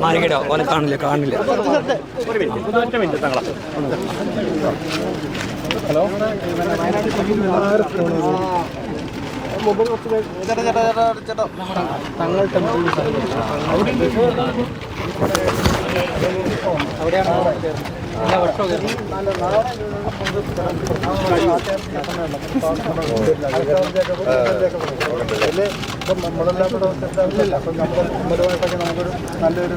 മാറിക്കടോ ഓനെ കാണില്ല കാണില്ല. നമ്മൾ നല്ലൊരു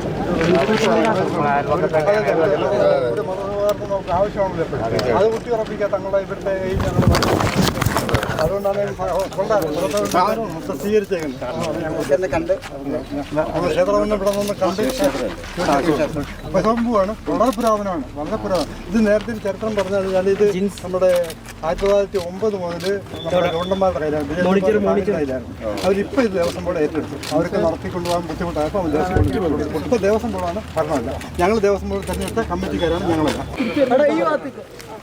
ആവശ്യമാണല്ലോ അത് കുട്ടി ഉറപ്പിക്കുക തങ്ങളുടെ ഞങ്ങൾ അതുകൊണ്ടാണ് കണ്ട്. ഇവിടെ നിന്ന് കണ്ട്. വളരെ പുരാതനമാണ്. വളരെ പുരാതനം. ഇത് നേരത്തെ ചരിത്രം പറഞ്ഞു കഴിഞ്ഞാൽ ഇത് നമ്മുടെ ആയിരത്തി തൊള്ളായിരത്തി ഒമ്പത് മുതൽ നമ്മുടെ ഗവൺമെന്റുമാരുടെ കയ്യിലാണ് കയ്യിലായിരുന്നു. അവരിപ്പോൾ ഇത് ദേവസ്വം ബോർഡ് ഏറ്റെടുത്തു. അവർക്ക് നടത്തിക്കൊണ്ടുപോകാൻ ബുദ്ധിമുട്ടായപ്പോൾ ദേവസ്വം ബോർഡ് കൊടുത്തു ഇപ്പോൾ ദേവസ്വം ബോർഡാണ് ഭരണമല്ല. ഞങ്ങൾ ദേവസ്വം ബോർഡ് തെരഞ്ഞെടുത്ത കമ്മിറ്റിക്കാരാണ് ഞങ്ങളെല്ലാം.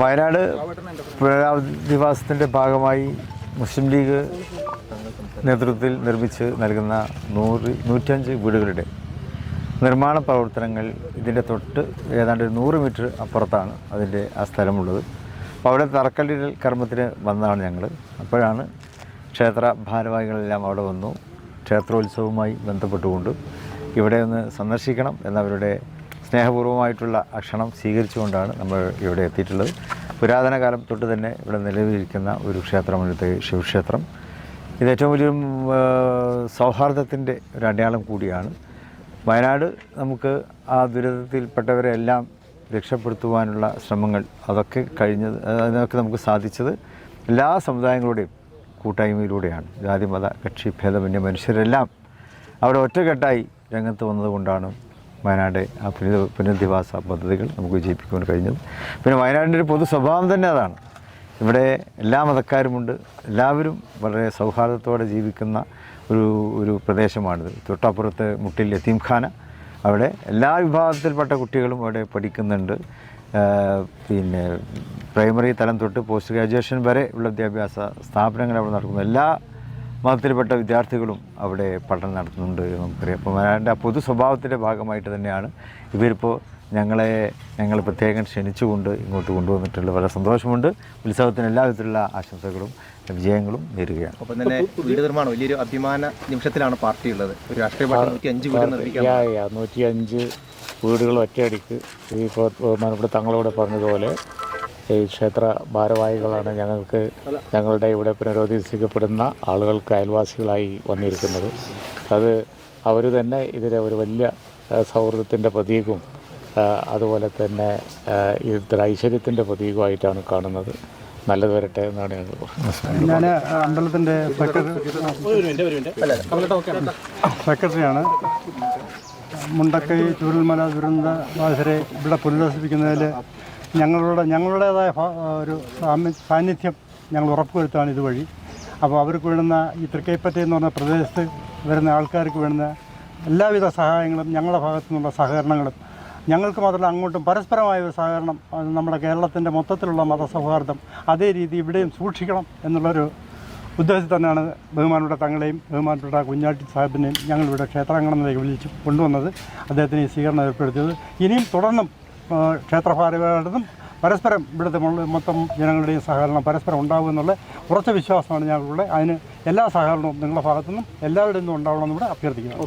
വയനാട് പുനരധിവാസത്തിന്റെ ഭാഗമായി മുസ്ലിം ലീഗ് നേതൃത്വത്തിൽ നിർമ്മിച്ച് നൽകുന്ന നൂറ് നൂറ്റഞ്ച് വീടുകളുടെ നിർമ്മാണ പ്രവർത്തനങ്ങൾ ഇതിന്റെ തൊട്ട് ഏതാണ്ട് നൂറ് മീറ്റർ അപ്പുറത്താണ് അതിന്റെ ആ സ്ഥലമുള്ളത്. അപ്പോൾ അവിടെ തറക്കല്ലിടൽ കർമ്മത്തിന് വന്നതാണ് ഞങ്ങൾ അപ്പോഴാണ് ക്ഷേത്ര ഭാരവാഹികളെല്ലാം അവിടെ വന്നു. ക്ഷേത്രോത്സവവുമായി ബന്ധപ്പെട്ടുകൊണ്ട് ഇവിടെ ഒന്ന് സന്ദർശിക്കണം എന്നവരുടെ സ്നേഹപൂർവമായിട്ടുള്ള അക്ഷണം സ്വീകരിച്ചുകൊണ്ടാണ് നമ്മൾ ഇവിടെ എത്തിയിട്ടുള്ളത്. പുരാതന കാലം തൊട്ട് തന്നെ ഇവിടെ നിലവിലിരിക്കുന്ന ഒരു ക്ഷേത്രമാണ് ഇവിടുത്തെ ശിവക്ഷേത്രം. ഇത് ഏറ്റവും വലിയ സൗഹാർദ്ദത്തിന്റെ ഒരു അടയാളം കൂടിയാണ്. വയനാട് നമുക്ക് ആ ദുരിതത്തിൽപ്പെട്ടവരെ എല്ലാം രക്ഷപ്പെടുത്തുവാനുള്ള ശ്രമങ്ങൾ അതൊക്കെ കഴിഞ്ഞത് അതിനൊക്കെ നമുക്ക് സാധിച്ചത് എല്ലാ സമുദായങ്ങളുടെയും കൂട്ടായ്മയിലൂടെയാണ്. ജാതി മത കക്ഷി ഭേദമന്യ മനുഷ്യരെല്ലാം അവിടെ ഒറ്റക്കെട്ടായി രംഗത്ത് വന്നതുകൊണ്ടാണ് വയനാട് ആ പുനര പുനരധിവാസ പദ്ധതികൾ നമുക്ക് വിജയിപ്പിക്കുവാൻ കഴിഞ്ഞത് പിന്നെ വയനാടിന്റെ ഒരു പൊതു സ്വഭാവം തന്നെ അതാണ്. ഇവിടെ എല്ലാ മതക്കാരുമുണ്ട്. എല്ലാവരും വളരെ സൗഹാർദ്ദത്തോടെ ജീവിക്കുന്ന ഒരു ഒരു പ്രദേശമാണിത്. തൊട്ടപ്പുറത്ത് മുട്ടിൽ യത്തീംഖാന അവിടെ എല്ലാ വിഭാഗത്തിൽപ്പെട്ട കുട്ടികളും അവിടെ പഠിക്കുന്നുണ്ട്. പിന്നെ പ്രൈമറി തലം തൊട്ട് പോസ്റ്റ് ഗ്രാജുവേഷൻ വരെ ഉള്ള വിദ്യാഭ്യാസ സ്ഥാപനങ്ങൾ അവിടെ നടക്കുന്നു. എല്ലാ മതത്തിൽപ്പെട്ട വിദ്യാർത്ഥികളും അവിടെ പഠനം നടത്തുന്നുണ്ട് എന്ന് നമുക്കറിയാം. അപ്പോൾ വയനാടിന്റെ ആ പൊതു സ്വഭാവത്തിന്റെ ഭാഗമായിട്ട് തന്നെയാണ് ഇവരിപ്പോൾ ഞങ്ങളെ ഞങ്ങൾ പ്രത്യേകം ക്ഷണിച്ചുകൊണ്ട് ഇങ്ങോട്ട് കൊണ്ടുവന്നിട്ടുള്ള വളരെ സന്തോഷമുണ്ട്. ഉത്സവത്തിന് എല്ലാ വിധത്തിലുള്ള ആശംസകളും വിജയങ്ങളും നേരുകയാണ്. ഒപ്പം തന്നെ വീട് നിർമ്മാണം വലിയൊരു അഭിമാന നിമിഷത്തിലാണ് പാർട്ടി ഉള്ളത് ഒരു രാഷ്ട്രീയ പാർട്ടി നൂറ്റി അഞ്ച് വീടുകൾ ഒറ്റയടിക്ക് ഈ ഇപ്പോൾ ബഹുമാനപ്പെട്ട തങ്ങളോട് പറഞ്ഞതുപോലെ ഈ ക്ഷേത്ര ഭാരവാഹികളാണ് ഞങ്ങൾക്ക് ഞങ്ങളുടെ ഇവിടെ പുനരോധിപ്പിക്കപ്പെടുന്ന ആളുകൾക്ക് അയൽവാസികളായി വന്നിരിക്കുന്നത്. അത് അവർ തന്നെ ഇതിലെ ഒരു വലിയ സൗഹൃദത്തിന്റെ പ്രതീകവും അതുപോലെ തന്നെ ഇതിൽ ഐശ്വര്യത്തിന്റെ പ്രതീകമായിട്ടാണ് കാണുന്നത്. നല്ലത് വരട്ടെ എന്നാണ് ഞങ്ങൾ ഞാൻ അമ്പലത്തിന്റെ സെക്രട്ടറിയാണ്. മുണ്ടക്കൈ ചൂരൽമല ദുരന്ത ബാധിതരെ ഇവിടെ പുനരധിവസിപ്പിക്കുന്നതിൽ ഞങ്ങളുടെ ഞങ്ങളുടേതായ ഒരു സാന്നിധ്യം ഞങ്ങൾ ഉറപ്പുവരുത്താണ് ഇതുവഴി. അപ്പോൾ അവർക്ക് വേണ്ടുന്ന ഈ തൃക്കൈപ്പറ്റ എന്ന് പറഞ്ഞ പ്രദേശത്ത് വരുന്ന ആൾക്കാർക്ക് വേണ്ടുന്ന എല്ലാവിധ സഹായങ്ങളും ഞങ്ങളുടെ ഭാഗത്തു നിന്നുള്ള സഹകരണങ്ങളും ഞങ്ങൾക്ക് മാത്രമല്ല അങ്ങോട്ടും പരസ്പരമായ ഒരു സഹകരണം നമ്മുടെ കേരളത്തിന്റെ മൊത്തത്തിലുള്ള മതസൗഹാർദ്ദം അതേ രീതി ഇവിടെയും സൂക്ഷിക്കണം എന്നുള്ളൊരു ഉദ്ദേശത്തിൽ തന്നെയാണ് ബഹുമാനപ്പെട്ട തങ്ങളെയും ബഹുമാനപ്പെട്ട കുഞ്ഞാട്ടി സാഹിബിനെയും ഞങ്ങളിവിടെ ക്ഷേത്രാങ്കണത്തിലേക്ക് വിളിച്ച് കൊണ്ടുവന്നത്. അദ്ദേഹത്തിന് ഈ സ്വീകരണം ഏർപ്പെടുത്തിയത്. ഇനിയും തുടർന്നും ആ, ക്ഷേത്രഭാരവാഹികളുടെതും പരസ്പരം ഇവിടുത്തെ മൊത്തം ജനങ്ങളുടെയും സഹകരണം പരസ്പരം ഉണ്ടാകുമെന്നുള്ള ഉറച്ച വിശ്വാസമാണ് ഞങ്ങളുടെ അതിന് എല്ലാ സഹകരണവും നിങ്ങളുടെ ഭാഗത്തുനിന്നും എല്ലാവരുടെ നിന്നും ഉണ്ടാവണമെന്ന് ഇവിടെ അഭ്യർത്ഥിക്കുന്നു.